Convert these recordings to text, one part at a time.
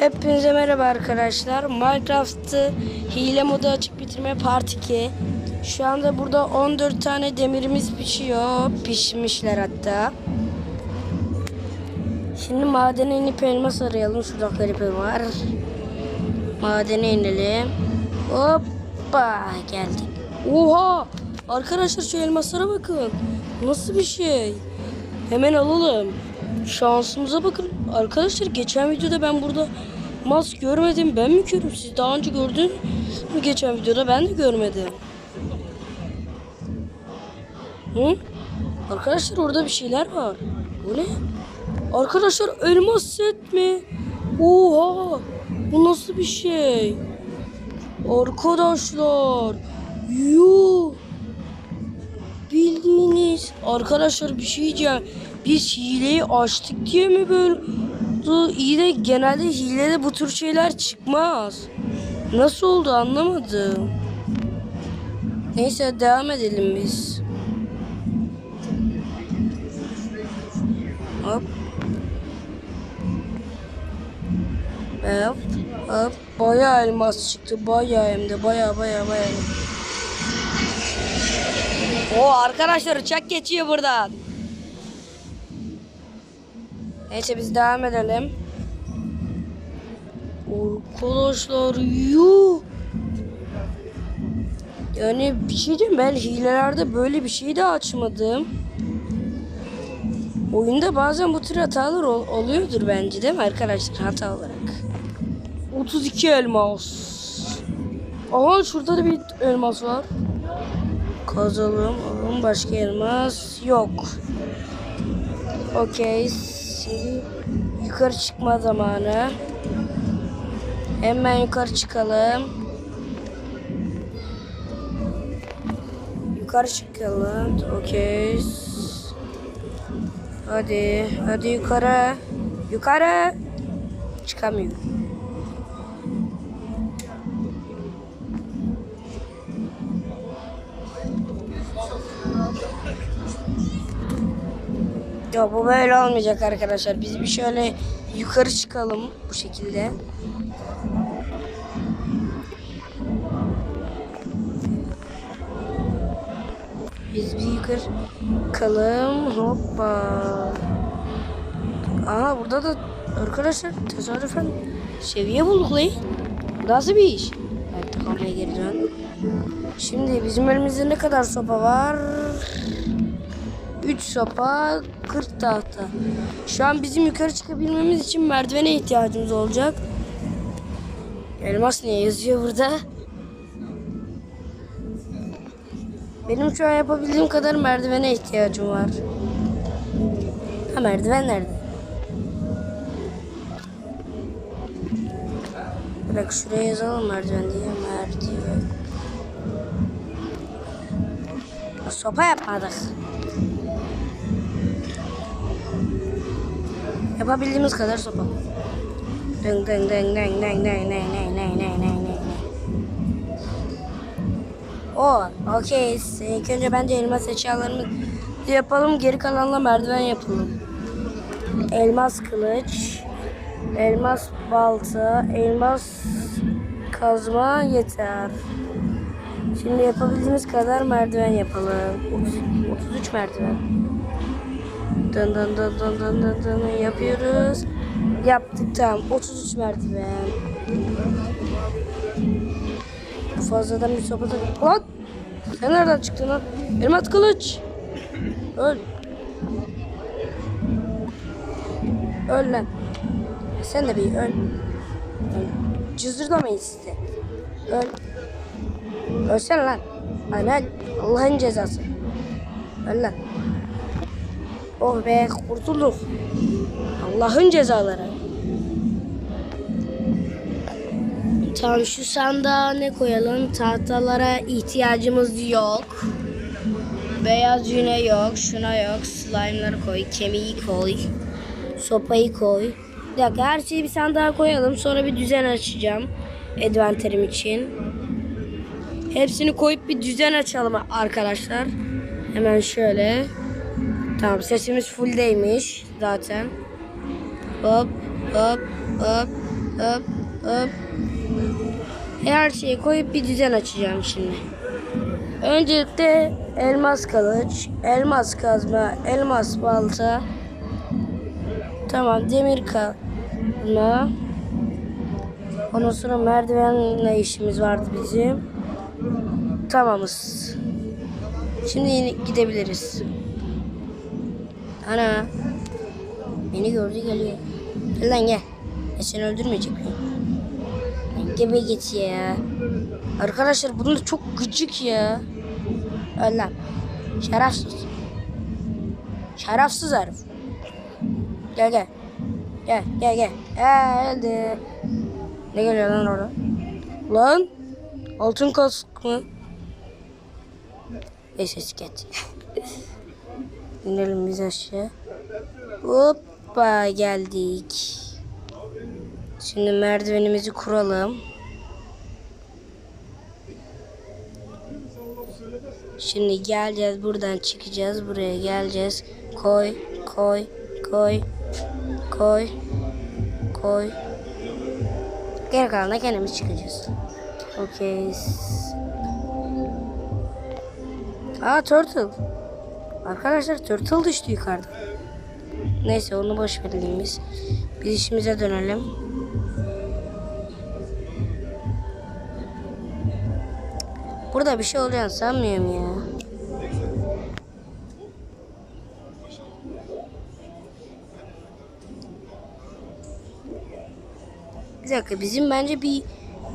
Hepinize merhaba arkadaşlar. Minecraft'ı hile modu açıp bitirme part 2. Şu anda burada 14 tane demirimiz pişiyor. Pişmişler hatta. Şimdi madene inip elmas arayalım. Şurada creeper var. Madene inelim. Hoppa geldik. Oha! Arkadaşlar şu elmaslara bakın. Nasıl bir şey? Hemen alalım. Şansımıza bakın. Arkadaşlar geçen videoda ben burada mas görmedim. Ben mi görüyorum? Siz daha önce gördünüz mü geçen videoda? Ben de görmedim. Hı? Arkadaşlar orada bir şeyler var. Bu ne? Arkadaşlar elmas set mi? Oha! Bu nasıl bir şey? Arkadaşlar. Yuh! Bildiğiniz arkadaşlar bir şey diyeceğim. Biz hileyi açtık diye mi böyle? Oldu? İyi de genelde hilede bu tür şeyler çıkmaz. Nasıl oldu anlamadım. Neyse devam edelim biz. Hop. Hop. Hop. Bayağı elmas çıktı. Bayağı hem de bayağı bayağı bayağı. O arkadaşlar uçak geçiyor buradan. Neyse biz devam edelim. Arkadaşlar yuh. Yani bir şey diyeyim ben hilelerde böyle bir şey de açmadım. Oyunda bazen bu tür hatalar ol- oluyordur bence değil mi arkadaşlar hata olarak. 32 elmas. Aha şurada da bir elmas var. Kazalım. Başka elmas yok. Okey. Şimdi yukarı çıkma zamanı. Hemen yukarı çıkalım. Yukarı çıkalım. Okey. Hadi. Hadi yukarı. Yukarı. Çıkamıyor. Ya bu böyle olmayacak arkadaşlar. Biz bir şöyle yukarı çıkalım bu şekilde. Biz bir yukarı çıkalım. Hoppa. Aha burada da arkadaşlar tesadüfen seviye bulduk lan. Nasıl bir iş? Evet kameraya geri dön. Şimdi bizim elimizde ne kadar sopa var? 3 sopa 40 tahta. Şu an bizim yukarı çıkabilmemiz için merdivene ihtiyacımız olacak. Elmas niye yazıyor burada? Benim şu an yapabildiğim kadar merdivene ihtiyacım var. Ha merdiven nerede? Bırak şuraya yazalım merdiven diye merdiven. Sopa yapmadık. Yapabildiğimiz kadar sopa. Ding ding ding ding ding ding ding ding ding ding ding ding. O, okey. İlk önce bence elmas eşyalarımızı yapalım. Geri kalanla merdiven yapalım. Elmas kılıç, elmas balta, elmas kazma yeter. Şimdi yapabildiğimiz kadar merdiven yapalım. 30, 33 merdiven. Dın dın dın dın dın dın dın yapıyoruz. Yaptık tamam. 33 merdiven. Bu fazladan bir sopa da... Lan! Sen nereden çıktın lan? Elmas kılıç! Öl. Öl lan. Sen de bir öl. Cızırdamayın size. Öl. Ölsene lan. Aynen. Allah'ın cezası. Öl lan. Oh be kurtulduk. Allah'ın cezaları. Tamam şu sandığa ne koyalım? Tahtalara ihtiyacımız yok. Beyaz yüne yok. Şuna yok. Slime'ları koy. Kemiği koy. Sopayı koy. Bir dakika her şeyi bir sandığa koyalım. Sonra bir düzen açacağım. Adventerim için. Hepsini koyup bir düzen açalım arkadaşlar. Hemen şöyle. Tamam sesimiz fulldeymiş zaten. Hop hop hop Hop hop. Her şeyi koyup bir düzen açacağım şimdi. Öncelikle elmas kılıç, elmas kazma, elmas balta. Tamam demir kazma. Ondan sonra merdivenle işimiz vardı bizim. Tamamız. Şimdi yine gidebiliriz. Ana. Beni gördü geliyor. Gel lan gel. Ya seni öldürmeyecek? Lan Gebe git ya. Arkadaşlar da çok gıcık ya. Öl lan. Şerefsiz. Şerefsiz herif. Gel gel. Gel gel gel. Geldi. Ne geliyor lan orada? Lan. Altın kask mı? Neyse siket. İnelim biz aşağı. Hoppa geldik. Şimdi merdivenimizi kuralım. Şimdi geleceğiz buradan çıkacağız buraya geleceğiz. Koy koy koy koy koy. Geri kalanına kendimiz çıkacağız. Okey. Aa turtle. Arkadaşlar turtle düştü yukarıdan. Neyse onu boş verelim biz. İşimize dönelim. Burada bir şey olacağını sanmıyorum ya. Bir dakika bizim bence bir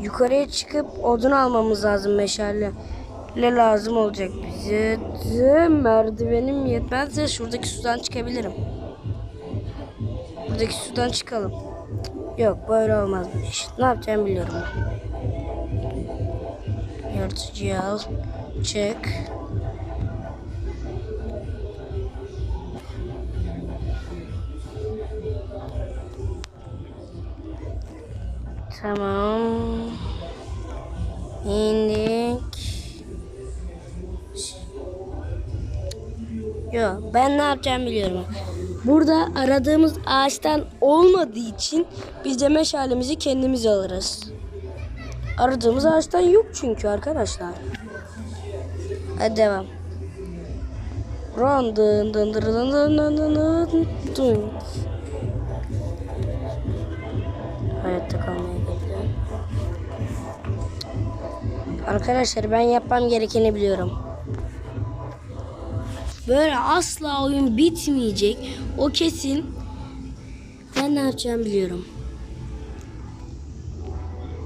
yukarıya çıkıp odun almamız lazım meşale. Ne lazım olacak bize? De merdivenim yetmezse şuradaki sudan çıkabilirim. Buradaki sudan çıkalım. Yok böyle olmaz bu iş. Ne yapacağımı biliyorum. Yırtıcıyı al. Çık. Tamam. İndik. Yok ben ne yapacağımı biliyorum. Burada aradığımız ağaçtan olmadığı için biz de meşalemizi kendimiz alırız. Aradığımız ağaçtan yok çünkü arkadaşlar. Hadi devam. Run dın dın dın. Hayatta kalmaya geldim. Arkadaşlar ben yapmam gerekeni biliyorum. Böyle asla oyun bitmeyecek. O kesin. Ben ne yapacağımı biliyorum.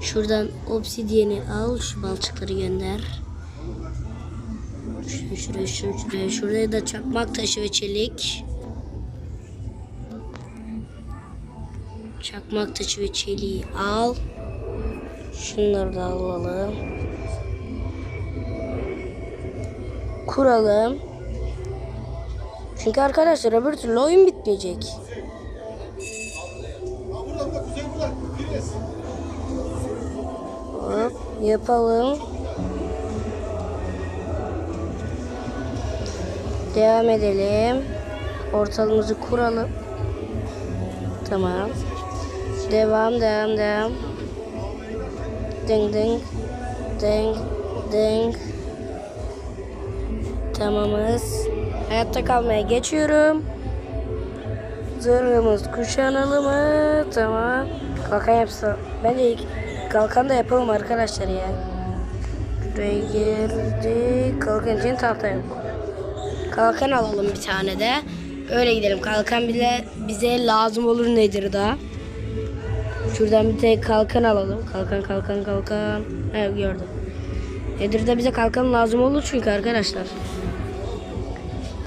Şuradan obsidiyeni al. Şu balçıkları gönder. Şuraya, şuraya, şuraya, şuraya. Da çakmak taşı ve çelik. Çakmak taşı ve çeliği al. Şunları da alalım. Kuralım. Çünkü arkadaşlar öbür türlü oyun bitmeyecek. Hop, yapalım. Devam edelim. Portalımızı kuralım. Tamam. Devam, devam, devam. Ding ding. Ding ding. Tamamız. Hayatta kalmaya geçiyorum. Zırhımız kuşanalım mı? Tamam. Kalkan yapsa. Bence ilk kalkan da yapalım arkadaşlar ya. Şuraya girdik. Kalkan için tahta yok. Kalkan alalım bir tane de. Öyle gidelim. Kalkan bile bize lazım olur nedir da. Şuradan bir tek kalkan alalım. Kalkan kalkan kalkan. Evet gördüm. Nedir de bize kalkan lazım olur çünkü arkadaşlar.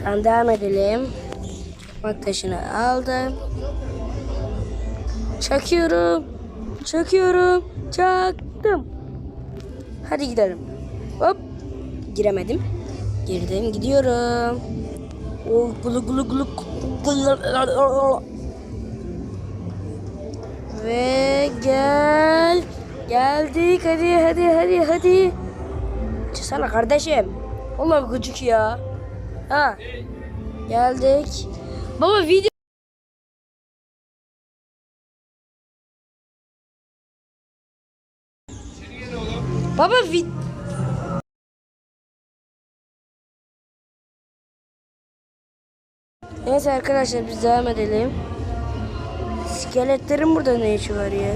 Tamam devam edelim. Bak taşını aldım. Çakıyorum. Çakıyorum. Çaktım. Hadi gidelim. Hop. Giremedim. Girdim gidiyorum. Oh, gulu gulu gulu. Ve gel. Geldik hadi hadi hadi hadi. Çıksana kardeşim. Vallahi gıcık ya. Ha. Geldik. Baba video Baba vi Evet arkadaşlar biz devam edelim. İskeletlerin burada ne işi var ya?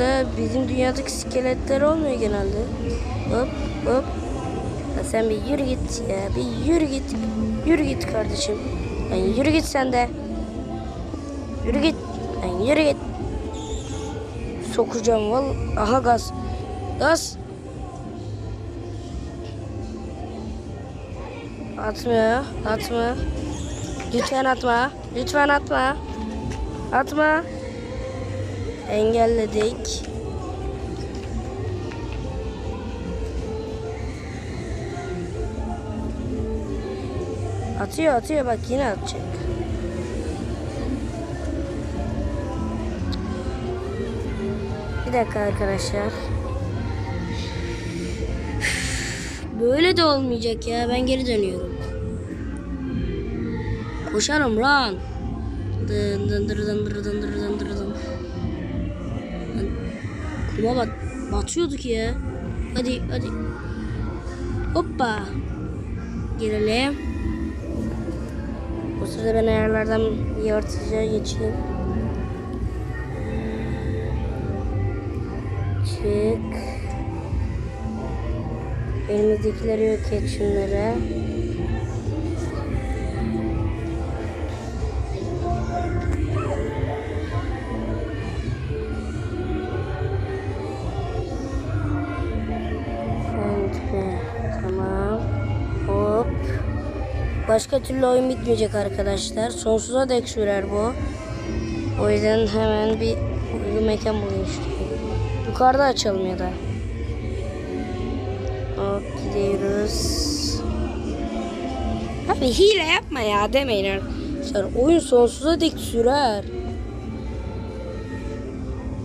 Burada bizim dünyadaki iskeletler olmuyor genelde. Hop hop. Ya sen bir yürü git ya. Bir yürü git. Yürü git kardeşim. Yani yürü git sen de. Yürü git. Yani yürü git. Sokacağım val. Aha gaz. Gaz. Atma. Atma. Lütfen atma. Lütfen atma. Atma engelledik. Atıyor atıyor bak yine atacak. Bir dakika arkadaşlar. Böyle de olmayacak ya. Ben geri dönüyorum. Koşarım run. Dın dın dın dın dın dın dın dın. Kuma bat batıyorduk ya. Hadi hadi. Hoppa. Girelim. Bu sırada ben ayarlardan yaratıcıya geçeyim. Çık. Elimizdekileri yok et şunları. Başka türlü oyun bitmeyecek arkadaşlar. Sonsuza dek sürer bu. O yüzden hemen bir uygun mekan bulayım şuraya. Yukarıda açalım ya da. Hop gidiyoruz. Abi hile yapma ya demeyin arkadaşlar. Oyun sonsuza dek sürer.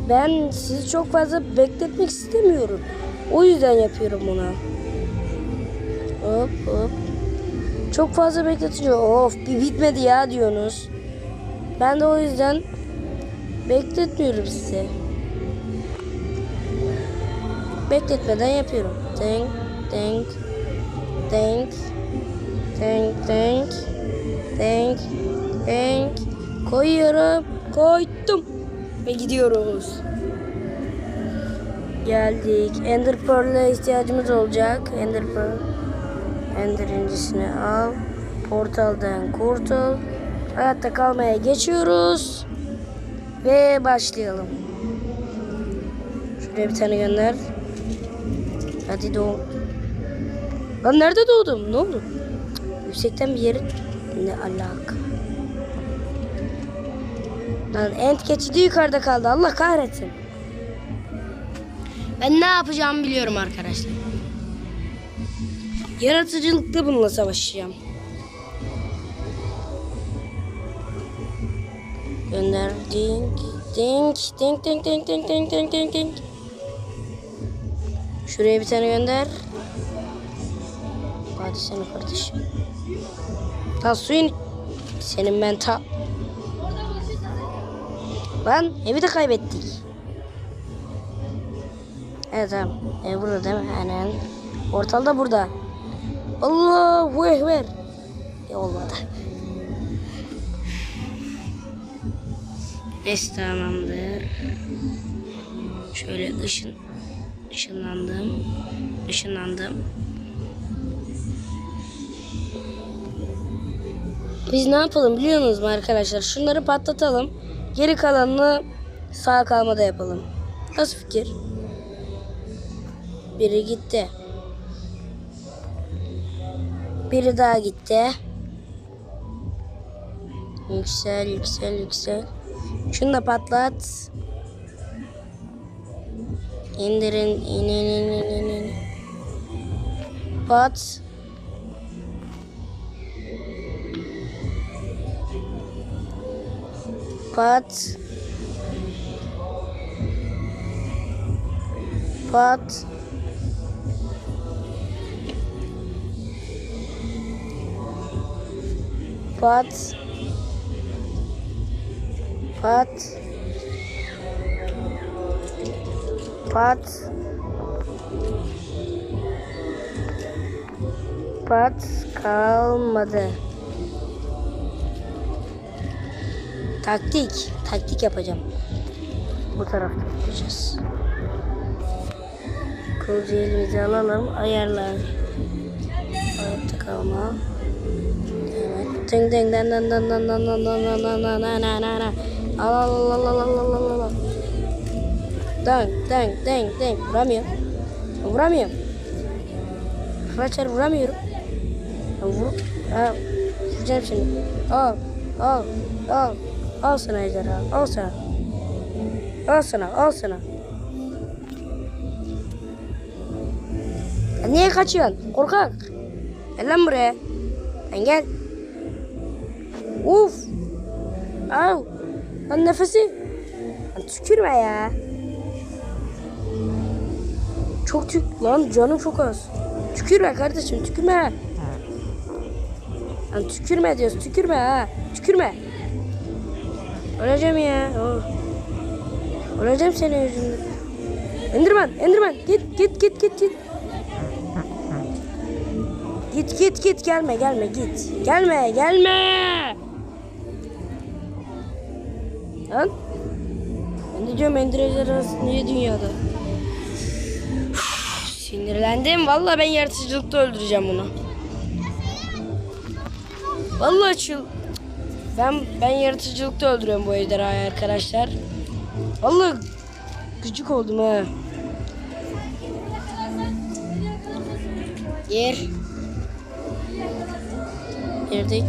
Ben sizi çok fazla bekletmek istemiyorum. O yüzden yapıyorum bunu. Hop hop. Çok fazla bekletince of bir bitmedi ya diyorsunuz. Ben de o yüzden bekletmiyorum sizi. Bekletmeden yapıyorum. Denk, denk, denk, denk, denk, denk, denk. Koyuyorum. Koydum. Ve gidiyoruz. Geldik. Ender Pearl'e ihtiyacımız olacak. Ender Pearl. Ender incisini al. Portaldan kurtul. Hayatta kalmaya geçiyoruz. Ve başlayalım. Şuraya bir tane gönder. Hadi doğ. Lan nerede doğdum? Ne oldu? Yüksekten bir yere... Ne alaka? Lan ent geçidi yukarıda kaldı. Allah kahretsin. Ben ne yapacağımı biliyorum arkadaşlar. Yaratıcılıkta bununla savaşacağım. Gönder. Dink. Dink. Dink dink dink dink dink dink dink dink. Şuraya bir tane gönder. Hadi seni kardeşim. Ta suyun senin ben ta Lan evi de kaybettik. Evet tamam. Ev burada değil mi? Aynen. Portal da burada. Allahu Ekber. E, olmadı. Neyse tamamdır. Şöyle ışın ışınlandım. Işınlandım. Biz ne yapalım biliyor musunuz mu arkadaşlar? Şunları patlatalım. Geri kalanını sağ kalmada yapalım. Nasıl fikir? Biri gitti. Biri daha gitti. Yüksel, yüksel, yüksel. Şunu da patlat. İndirin, in, in, in, in, in, in. Pat. Pat. Pat. Pat. Pat. Pat. Pat kalmadı. Taktik. Taktik yapacağım. Bu tarafta yapacağız. Kılıcı elimize alalım. Ayarlar. Hayatta kalma. Ding ding dan dan dan dan dan dan dan dan dan dan dan dan dan. Al al al al al al al al. Dang dang dang dang. Vuramıyorum. Vuramıyorum. Arkadaşlar vuramıyorum. Vur. Al. Al. Al. Al sana ejderha. Al sana. Al sana. Al sana. Niye kaçıyorsun? Korkak. Gel lan buraya. Lan gel. Uf. Al. Lan nefesi. Lan tükürme ya. Çok tük. Lan canım çok az. Tükürme kardeşim tükürme. Lan tükürme diyoruz tükürme ha. Tükürme. Öleceğim ya. Oh. Öleceğim senin yüzünden. Enderman, Enderman git git git git git. Git git git gelme gelme git. Gelme gelme. Lan. Ben de diyorum Enderman arası niye dünyada? Sinirlendim. Vallahi ben yaratıcılıkta öldüreceğim bunu. Vallahi çıl. Ben ben yaratıcılıkta öldürüyorum bu ejderhayı arkadaşlar. Vallahi gıcık oldum ha. Gir. Girdik.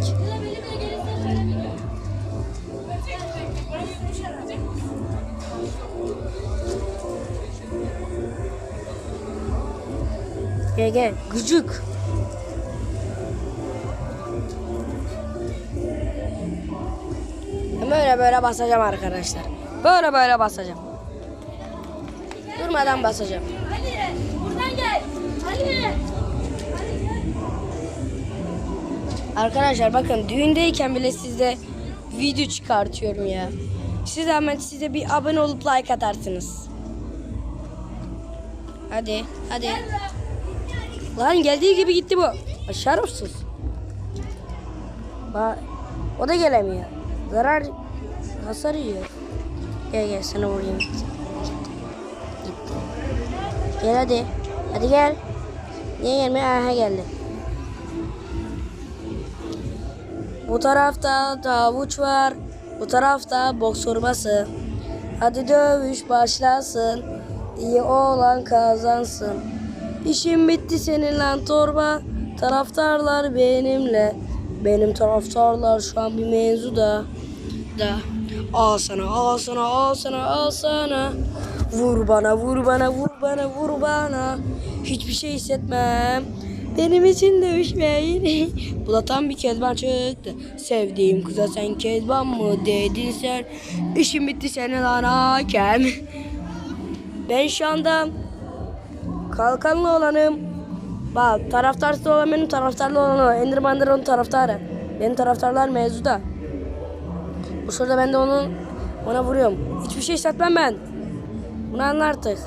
Gel gel. Gıcık. Böyle böyle basacağım arkadaşlar. Böyle böyle basacağım. Durmadan basacağım. Ali buradan gel. Ali. Arkadaşlar bakın düğündeyken bile size video çıkartıyorum ya. Siz hemen size bir abone olup like atarsınız. Hadi hadi. Lan geldiği gibi gitti bu. Şerefsiz. Ba o da gelemiyor. Zarar hasar yiyor. Gel gel sana vurayım. Gitti. Gel hadi. Hadi gel. Niye gelmiyor? Aha geldi. Bu tarafta tavuç var. Bu tarafta boks. Hadi dövüş başlasın. İyi olan kazansın. İşim bitti senin lan torba. Taraftarlar benimle. Benim taraftarlar şu an bir mevzuda. Da. Al sana, al sana, al sana, al sana. Vur bana, vur bana, vur bana, vur bana. Hiçbir şey hissetmem. Benim için dövüşmeyin. Bu da tam bir kezban çıktı. Sevdiğim kıza sen kezban mı dedin sen? İşim bitti senin lan hakem. Ben şu anda kalkanlı olanım. Bak taraftarsız olan benim taraftarlı olan o. Enderman'dır onun taraftarı. Benim taraftarlar mevzuda. Bu sırada ben de onun ona vuruyorum. Hiçbir şey hissetmem ben. Bunu anla artık.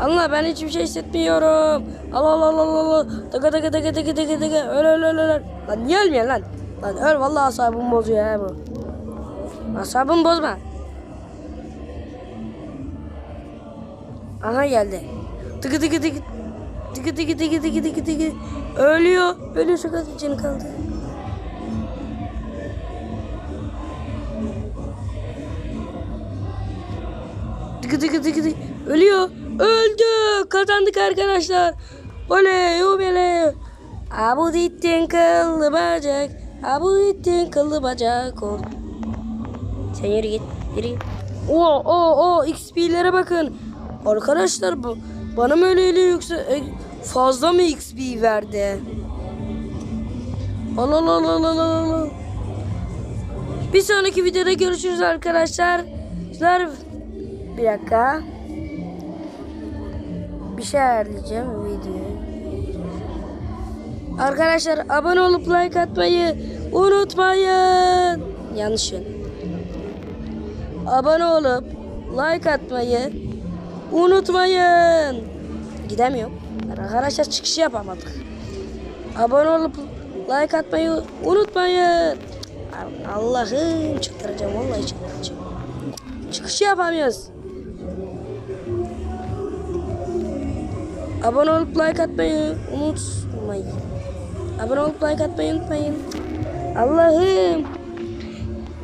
Anla ben hiçbir şey hissetmiyorum. Al al al al al. Tıkı tıkı tıkı tıkı tıkı tıkı. Öl öl öl öl. Lan niye ölmüyor lan? Lan öl vallahi asabımı bozuyor ya bu. Asabımı bozma. Aha geldi. Tıkı tıkı tıkı. Tıkı tıkı tıkı tıkı tıkı tıkı. Ölüyor. Ölüyor şu kadar canı kaldı. Tıkı tıkı tıkı tıkı. Ölüyor. Öldü. Kazandık arkadaşlar. Oley oley. Abu dittin kıllı bacak. Abu dittin kıllı bacak ol. Sen yürü git. Yürü git. Oo o o XP'lere bakın. Arkadaşlar bu bana mı öyle yoksa e, fazla mı XP verdi? Allah Allah Allah Allah. Bir sonraki videoda görüşürüz arkadaşlar. Bir dakika. Bir şey ayarlayacağım videoyu. Arkadaşlar abone olup like atmayı unutmayın. Yanlış yön. Abone olup like atmayı unutmayın. Gidemiyorum. Arkadaşlar çıkışı yapamadık. Abone olup like atmayı unutmayın. Allah'ım çıldıracağım vallahi çıldıracağım. Çıkışı yapamıyoruz. Abone olup like atmayı unutmayın. Abone olup like atmayı unutmayın. Allah'ım.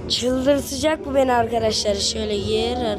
Çıldırtacak bu beni arkadaşlar. Şöyle yer.